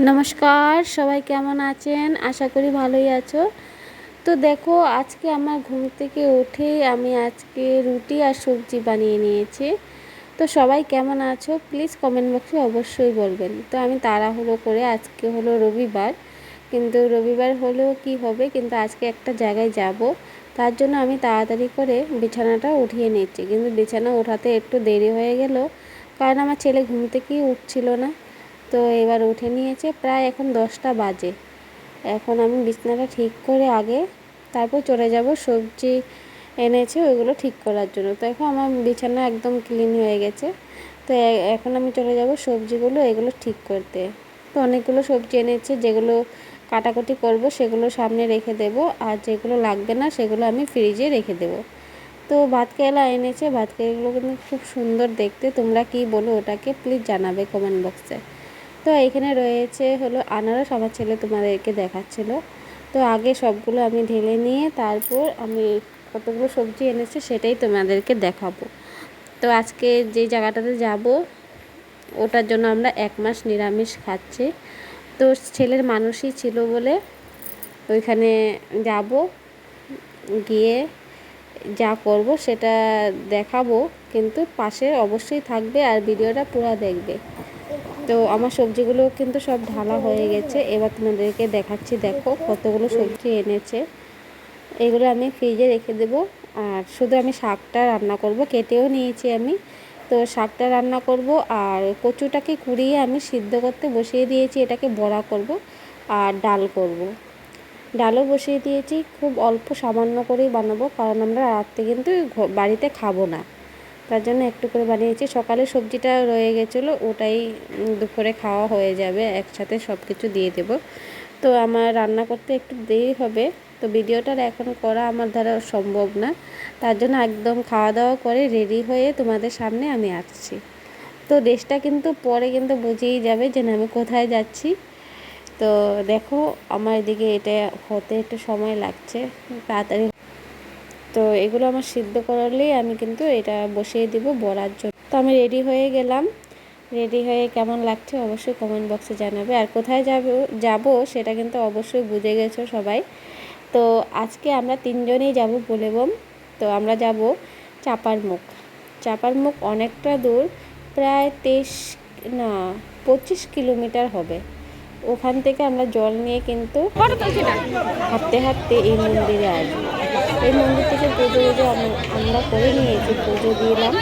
নমস্কার, সবাই কেমন আছেন? আশা করি ভালোই আছো। তো দেখো, আজকে আমার ঘুম থেকে উঠেই আমি আজকে রুটি আর সবজি বানিয়ে নিয়েছি। তো সবাই কেমন আছো? প্লিজ কমেন্ট বক্সে অবশ্যই বলবেন। তো আমি তাড়াহুড়ো করে আজকে হলো রবিবার। কিন্তু রবিবার হলেও কি হবে? কিন্তু আজকে একটা জায়গায় যাব। তার জন্য আমি তাড়াতাড়ি করে বিছানাটা উঠিয়ে নিচ্ছি। কিন্তু বিছানা ওঠাতে একটু দেরি হয়ে গেল। কারণ আমার ছেলে ঘুম থেকেই উঠছিল না। তো এবার উঠে নিয়েছে প্রায় এখন দশটা বাজে। এখন আমি বিছানাটা ঠিক করে আগে তারপর চলে যাব সবজি এনেছে ওইগুলো ঠিক করার জন্য। তো এখন আমার বিছানা একদম ক্লিন হয়ে গেছে। তো এখন আমি চলে যাব সবজিগুলো এগুলো ঠিক করতে। তো অনেকগুলো সবজি এনেছে, যেগুলো কাটাকুটি করব সেগুলো সামনে রেখে দেব আর যেগুলো লাগবে না সেগুলো আমি ফ্রিজে রেখে দেব। তো ভাত কেলা এনেছে ভাত কেলাগুলো কিন্তু খুব সুন্দর দেখতে। তোমরা কি বলো ওটাকে প্লিজ জানাবে কমেন্ট বক্সে তো এখানে রয়েছে হলো আনারস, আমার ছেলে তোমাদেরকে দেখাচ্ছিল। তো আগে সবগুলো আমি ঢেলে নিয়ে তারপর আমি কতগুলো সবজি এনেছি সেটাই তোমাদেরকে দেখাবো। তো আজকে যে জায়গাটাতে যাব, ওটার জন্য আমরা এক মাস নিরামিষ খাচ্ছি। তো ছেলের মানুষই ছিল বলে ওইখানে যাব, গিয়ে যা করব সেটা দেখাবো। কিন্তু পাশে অবশ্যই থাকবে আর ভিডিওটা পুরো দেখবে। তো আমার সবজিগুলো কিন্তু সব ঢালা হয়ে গেছে। এবার তোমাদেরকে দেখাচ্ছি, দেখো কতগুলো সবজি এনেছে। এগুলো আমি ফ্রিজে রেখে দেবো। আর শুধু আমি শাকটা রান্না করব, কেটেও নিয়েছি আমি। তো শাকটা রান্না করব, আর কচুটাকে কুড়িয়ে আমি সিদ্ধ করতে বসিয়ে দিয়েছি, এটাকে বড়া করব আর ডাল করব। ডালও বসিয়ে দিয়েছি, খুব অল্প সামান্য করেই বানাবো, কারণ আমরা রাত্রে কিন্তু বাড়িতে খাব না। তার জন্য একটু করে বানিয়েছি। সকালে সবজিটা রয়ে গেছিল, ওটাই দুপুরে খাওয়া হয়ে যাবে, একসাথে সব কিছু দিয়ে দেব। তো আমার রান্না করতে একটু দেরি হবে, তো ভিডিওটার এখন করা আমার দ্বারা সম্ভব না। তার জন্য একদম খাওয়া দাওয়া করে রেডি হয়ে তোমাদের সামনে আমি আসছি। তো দেশটা কিন্তু পরে কিন্তু বুঝেই যাবে যে আমি কোথায় যাচ্ছি। তো দেখো, আমার এদিকে এটা হতে একটু সময় লাগছে, তাড়াতাড়ি তো এগুলো আমার সিদ্ধ করালেই আমি কিন্তু এটা বসিয়ে দিব বড়ার জন্য। তো আমি রেডি হয়ে গেলাম। রেডি হয়ে কেমন লাগছে অবশ্যই কমেন্ট বক্সে জানাবে। আর কোথায় যাব যাব সেটা কিন্তু অবশ্যই বুঝে গেছো সবাই। তো আজকে আমরা তিনজনেই যাব বলেবম তো আমরা যাব চাপার মুখ। চাপার মুখ অনেকটা দূর প্রায় তেইশ না পঁচিশ কিলোমিটার হবে। ওখান থেকে আমরা জল নিয়ে কিন্তু হাঁটতে হাঁটতে এই মন্দিরে আসব। এই মন্দির থেকে পুজো পুজো আমরা করে নিয়েছি, পুজো দিলাম।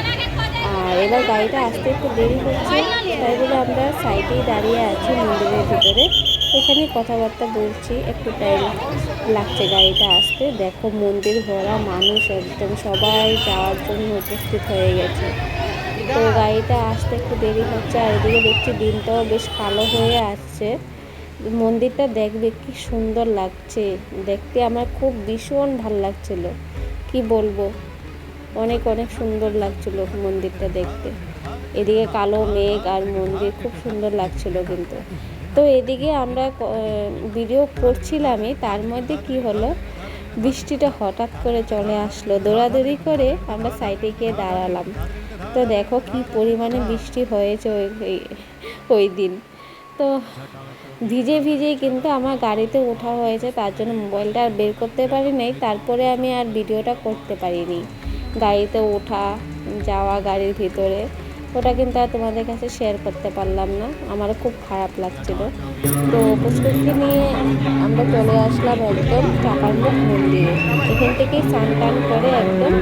আর এবার গাড়িটা আসতে একটু দেরি হচ্ছে, তাই বলে আমরা সাইডেই দাঁড়িয়ে আছি মন্দিরের ভিতরে। এখানে কথাবার্তা বলছি, একটু টাইম লাগছে গাড়িটা আসতে। দেখো মন্দির ভরা মানুষ একদম, সবাই যাওয়ার জন্য উপস্থিত হয়ে গেছে। তো গাড়িটা আসতে একটু দেরি হচ্ছে, আর এদিকে দেখছি দিনটাও বেশ কালো হয়ে আসছে। মন্দিরটা দেখবে কি সুন্দর লাগছে। দেখতে আমার খুব ভীষণ ভালো লাগছিল। কি বলব? অনেক অনেক সুন্দর লাগছিল মন্দিরটা দেখতে। এদিকে কালো মেঘ আর মন্দির খুব সুন্দর লাগছিল কিন্তু। তো এদিকে আমরা ভিডিও করছিলামই, তার মধ্যে কি হলো? বৃষ্টিটা হঠাৎ করে চলে আসলো। দৌড়াদৌড়ি করে আমরা সাইডে গিয়ে দাঁড়ালাম। তো দেখো কি পরিমাণে বৃষ্টি হয়েছে ওই ওই দিন। তো ভিজে ভিজেই কিন্তু আমার গাড়িতে ওঠা হয়েছে, তার জন্য মোবাইলটা আর বের করতে পারি পারিনি তারপরে আমি আর ভিডিওটা করতে পারিনি। গাড়িতে ওঠা, যাওয়া গাড়ির ভিতরে, ওটা কিন্তু আর তোমাদের কাছে শেয়ার করতে পারলাম না। আমারও খুব খারাপ লাগছিল। তো পুষ্করকে নিয়ে আমরা চলে আসলাম একদম চাপারমুখ মন্দিরে। এখান থেকে স্নান টান করে একদম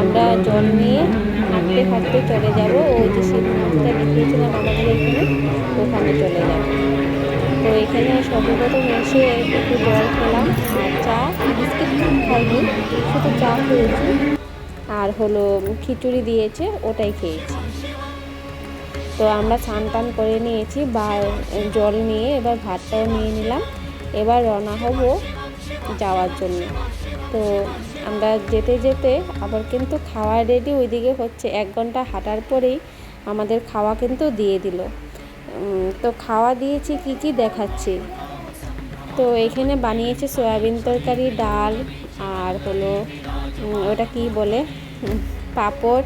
আমরা জল নিয়ে হাঁটতে হাঁটতে চলে যাব। ওই যে শিব মন্দিরটা দেখিয়েছিলাম আমাদের এখানে, ওখানে চলে যাব। তো এখানে সর্বপ্রথম এসে একটু জল খেলাম আর চা, বিস্কিট খাইনি, শুধু চা খেয়েছি। আর হলো খিচুড়ি দিয়েছে, ওটাই খেয়েছি। তো আমরা স্নান টান করে নিয়েছি, বা জল নিয়ে এবার ভাতটাও নিয়ে নিলাম। এবার রওনা হব যাওয়ার জন্য। তো আমরা যেতে যেতে আবার কিন্তু খাওয়া রেডি ওইদিকে হচ্ছে এক ঘণ্টা হাঁটার পরেই আমাদের খাওয়া কিন্তু দিয়ে দিল। তো খাওয়া দিয়েছি, কি কি দেখাচ্ছি? তো এখানে বানিয়েছে সয়াবিন তরকারি, ডাল, আর হলো ওটা কি বলে? পাঁপড়।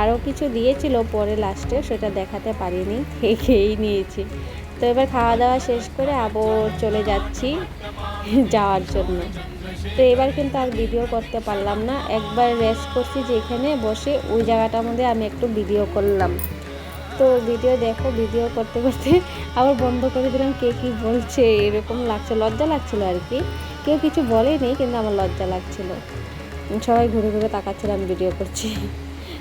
আরও কিছু দিয়েছিল পরে লাস্টে, সেটা দেখাতে পারিনি, খেয়ে খেয়েই নিয়েছি। তো এবার খাওয়া দাওয়া শেষ করে আবার চলে যাচ্ছি যাওয়ার জন্য। তো এবার কিন্তু আর ভিডিও করতে পারলাম না। একবার রেস্ট করছি যেখানে বসে, ওই জায়গাটার মধ্যে আমি একটু ভিডিও করলাম। তো ভিডিও দেখো ভিডিও করতে করতে আবার বন্ধ করে দিলাম, কে কী বলছে, এরকম লাগছে, লজ্জা লাগছিল আর কি। কেউ কিছু বলেনি, কিন্তু আমার লজ্জা লাগছিল। সবাই ঘুরে ঘুরে তাকাচ্ছিলাম ভিডিও করছি।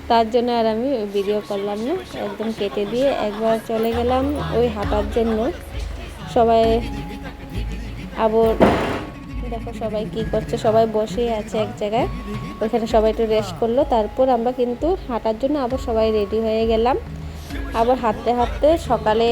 তার জন্য আর আমি ভিডিও করলাম না, একদম কেটে দিয়ে একবার চলে গেলাম ওই হাঁটার জন্য। সবাই আবার দেখো সবাই কি করছে, সবাই বসেই আছে এক জায়গায়। ওইখানে সবাই একটু রেস্ট করল, তারপর আমরা কিন্তু হাঁটার জন্য আবার সবাই রেডি হয়ে গেলাম। আবার হাঁটতে হাঁটতে সকালে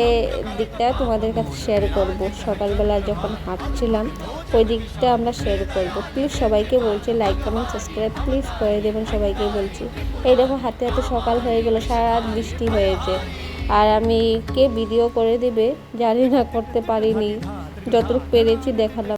দিকটা তোমাদের কাছে শেয়ার করব। সকালবেলা যখন হাঁটছিলাম, ওই দিকটা আমরা শেয়ার করব। প্লিজ সবাইকে বলছি লাইক কমেন্ট সাবস্ক্রাইব প্লিজ করে দেবেন সবাইকে বলছি। এই দেখো, হাঁটতে হাঁটতে সকাল হয়ে গেলো, সারা বৃষ্টি হয়েছে। আর আমি কে ভিডিও করে দিবে, জানি না, করতে পারিনি। যতটুকু পেরেছি দেখালাম।